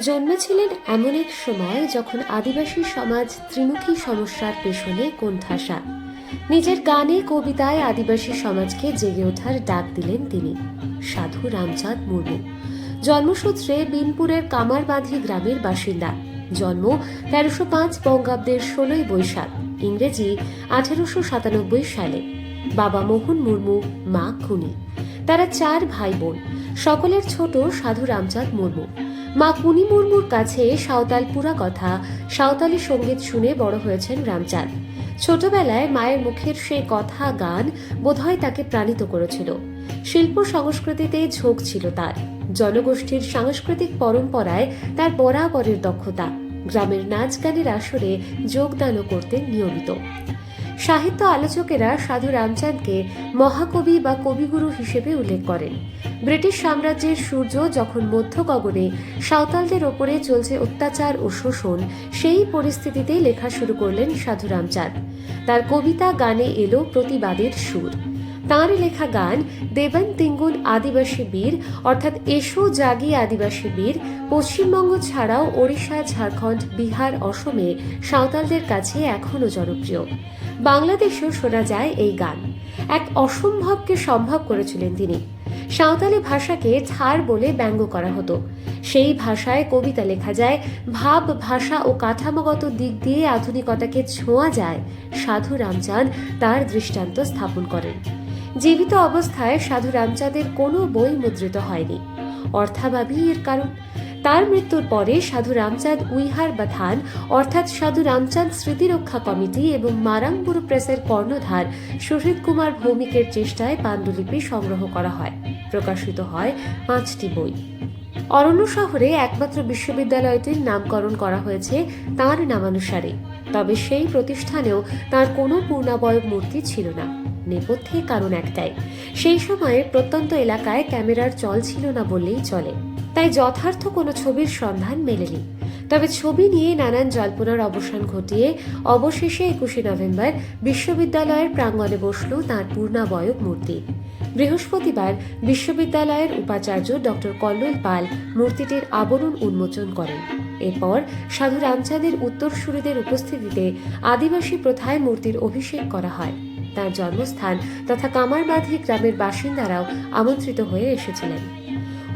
জন্মেছিলেন এমন এক সময় যখন আদিবাসী সমাজ ত্রিমুখী সমস্যার পেছনে কোণঠাসা। নিজের গানে, কবিতায় আদিবাসী সমাজকে জেগে ওঠার ডাক দিলেন তিনি, সাধু রামচাঁদ মুর্মু। জন্মসূত্রে বিনপুরের কামারবাঁধি গ্রামের বাসিন্দা। জন্ম তেরোশো পাঁচ বঙ্গাব্দের ষোলোই বৈশাখ, ইংরেজি আঠেরোশো সাতানব্বই সালে। বাবা মোহন মুর্মু, মা খুনি। তারা চার ভাই বোন, সকলের ছোট সাধু রামচাঁদ মুর্মু। মা কুনি মুর্মুর কাছে সাঁওতাল পুরা কথা, সাঁওতালি সংগীত শুনে বড় হয়েছেন রামচাঁদ। ছোটবেলায় মায়ের মুখের সেই কথা গান বোধহয় তাকে প্রাণিত করেছিল। শিল্প সংস্কৃতিতে ঝোঁক ছিল তার। জনগোষ্ঠীর সাংস্কৃতিক পরম্পরায় তার বরাবরের দক্ষতা। গ্রামের নাচ গানের আসরে যোগদানও করতেন নিয়মিত। সাহিত্য আলোচকেরা সাধু রামচাঁদকে মহাকবি বা কবিগুরু হিসেবে উল্লেখ করেন। ব্রিটিশ সাম্রাজ্যের সূর্য যখন মধ্য গগনে সাঁওতালদের ওপরে চলছে অত্যাচার ও শোষণ, সেই পরিস্থিতিতে লেখা শুরু করলেন সাধু রামচাঁদ। তার কবিতা গানে এলো প্রতিবাদের সুর। তাঁর লেখা গান, দেবন তিঙ্গুন আদিবাসী বীর অর্থাৎ এসো জাগি আদিবাসী বীর পশ্চিমবঙ্গ ছাড়াও ওড়িশা, ঝাড়খণ্ড, বিহার, অসমে সাঁওতালদের কাছে এখনও জনপ্রিয়। বাংলাদেশেও শোনা যায় এই গান। এক অসম্ভবকে সম্ভব করেছিলেন তিনি। সাঁওতালি ভাষাকে ছাড় বলে ব্যঙ্গ করা হতো। সেই ভাষায় কবিতা লেখা যায়, ভাব, ভাষা ও কাঠামোগত দিক দিয়ে আধুনিকতাকে ছোঁয়া যায় সাধু রামচাঁদ তার দৃষ্টান্ত স্থাপন করেন। জীবিত অবস্থায় সাধু রামচাঁদের কোনো বই মুদ্রিত হয়নি। অর্থাভাবই এর কারণ। তার মৃত্যুর পরে সাধু রামচাঁদ উইহার বাথান, অর্থাৎ সাধু রামচাঁদ স্মৃতিরক্ষা কমিটি এবং মারাংবুরু প্রেসের কর্ণধার সুহৃদ কুমার ভৌমিকের চেষ্টায় পাণ্ডুলিপি সংগ্রহ করা হয়। প্রকাশিত হয় পাঁচটি বই। অরণ্য শহরে একমাত্র বিশ্ববিদ্যালয়টির নামকরণ করা হয়েছে তাঁর নামানুসারে। তবে সেই প্রতিষ্ঠানেও তার কোনো পূর্ণাবয়ব মূর্তি ছিল না। নেপথ্যে কারণ একটাই। সেই সময়ে প্রত্যন্ত এলাকায় ক্যামেরার চল ছিল না বললেই চলে। তাই যথার্থ কোনো ছবির সন্ধান মেলেনি। তবে ছবি নিয়ে নানান জল্পনার অবসান ঘটিয়ে অবশেষে একুশে নভেম্বর বিশ্ববিদ্যালয়ের প্রাঙ্গণে বসল তাঁর পূর্ণাবয়ব মূর্তি। বৃহস্পতিবার বিশ্ববিদ্যালয়ের উপাচার্য ডক্টর কল্লোল পাল মূর্তিটির আবরণ উন্মোচন করেন। এরপর সাধু রামচাঁদের উত্তরসূরিদের উপস্থিতিতে আদিবাসী প্রথায় মূর্তির অভিষেক করা হয়। তার জন্মস্থান তথা কামারবাঁধি গ্রামের বাসিন্দারাও আমন্ত্রিত হয়ে এসেছিলেন।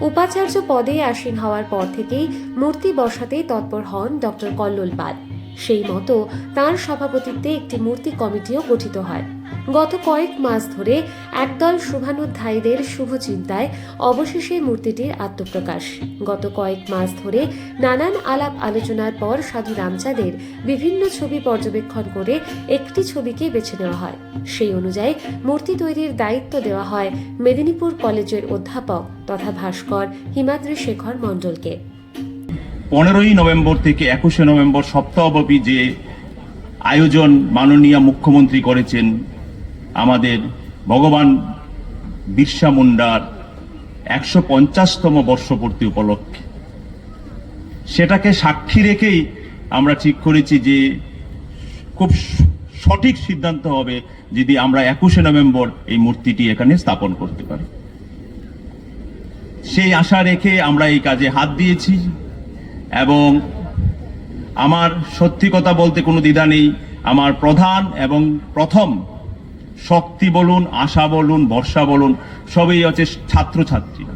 উপাচার্য পদে আসীন হওয়ার পর থেকেই মূর্তি বসাতে তৎপর হন ডক্টর কল্লোল পাল। সেই মতো তার সভাপতিত্বে একটি মূর্তি কমিটিও গঠিত হয়। গত কয়েক মাস ধরে একদল শুভানুধ্যায়ীদের শুভ চিন্তায় অবশেষে মূর্তিটির আত্মপ্রকাশ। গত কয়েক মাস ধরে নানান আলাপ আলোচনার পর সাধু রামচাঁদের বিভিন্ন ছবি পর্যবেক্ষণ করে একটি ছবিকে বেছে নেওয়া হয়। সেই অনুযায়ী মূর্তি তৈরির দায়িত্ব দেওয়া হয় মেদিনীপুর কলেজের অধ্যাপক তথা ভাস্কর হিমাদ্রি শেখর মণ্ডলকে। পনেরোই নভেম্বর থেকে একুশে নভেম্বর সপ্তাহব্যাপী যে আয়োজন মাননীয় মুখ্যমন্ত্রী করেছেন আমাদের ভগবান বিরসা মুন্ডার একশো পঞ্চাশতম বর্ষপূর্তি উপলক্ষে। সেটাকে সাক্ষী রেখেই আমরা ঠিক করেছি যে খুব সঠিক সিদ্ধান্ত হবে যদি আমরা একুশে নভেম্বর এই মূর্তিটি এখানে স্থাপন করতে পারি। সেই আশা রেখে আমরা এই কাজে হাত দিয়েছি। এবং আমার সত্যি কথা বলতে কোনো দ্বিধা নেই। আমার প্রধান এবং প্রথম শক্তি বলুন, আশা বলুন, ভরসা বলুন, সবই হচ্ছে ছাত্রছাত্রীরা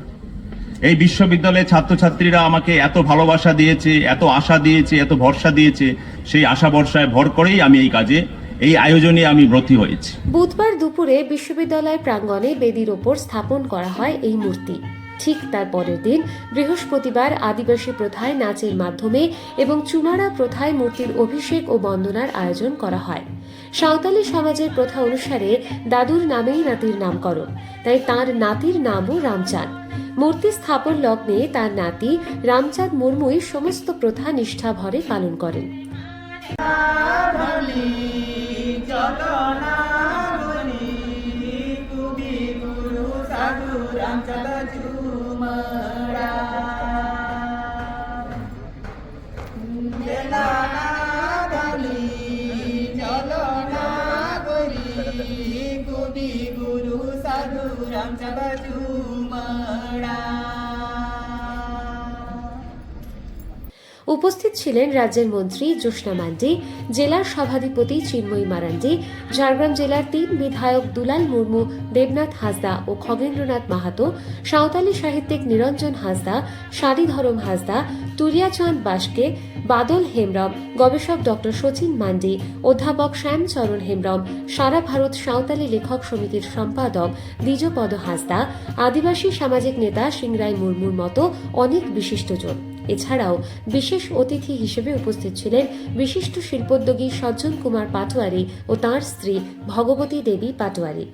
এই বিশ্ববিদ্যালয়ের ছাত্রছাত্রীরা আমাকে এত ভালোবাসা দিয়েছে, এত আশা দিয়েছে, এত ভরসা দিয়েছে, সেই আশা ভরসায় ভর করেই আমি এই কাজে, এই আয়োজনে আমি ব্রতী হয়েছি। বুধবার দুপুরে বিশ্ববিদ্যালয় প্রাঙ্গণে বেদির ওপর স্থাপন করা হয় এই মূর্তি। ঠিক তার পরের দিন বৃহস্পতিবার আদিবাসী প্রথায় নাচের মাধ্যমে এবং চুমারা প্রথায় মূর্তির অভিষেক ও বন্দনার আয়োজন করা হয়। সাঁওতালি সমাজের প্রথা অনুসারে দাদুর নামেই নাতির নামকরণ, তাই তার নাতির নামও রামচাঁদ। মূর্তি স্থাপন লগ্নে তার নাতি রামচাঁদ মুর্মুই সমস্ত প্রথা নিষ্ঠা ভরে পালন করেন। તુમડા উপস্থিত ছিলেন রাজ্যের মন্ত্রী জ্যোৎস্না মান্ডি, জেলার সভাধিপতি চিন্ময়ী মারান্ডি, ঝাড়গ্রাম জেলার তিন বিধায়ক দুলাল মুর্মু, দেবনাথ হাসদা ও খগেন্দ্রনাথ মাহাতো, সাঁওতালি সাহিত্যিক নিরঞ্জন হাসদা শাড়িধরম হাসদা, তুলিয়াচাঁদ বাসকে, বাদল হেমব্রম গবেষক ডক্টর সচিন মান্ডি, অধ্যাপক শ্যামচরণ হেমব্রম সারা ভারত সাঁওতালি লেখক সমিতির সম্পাদক দ্বিজপদ হাসদা, আদিবাসী সামাজিক নেতা সিংরাই মুর্মুর মতো অনেক বিশিষ্টজন। এছাড়াও বিশেষ অতিথি হিসেবে উপস্থিত ছিলেন বিশিষ্ট শিল্পোদ্যোগী সজ্জন কুমার পাটোয়ারি ও তাঁর স্ত্রী ভগবতী দেবী পাটোয়ারি।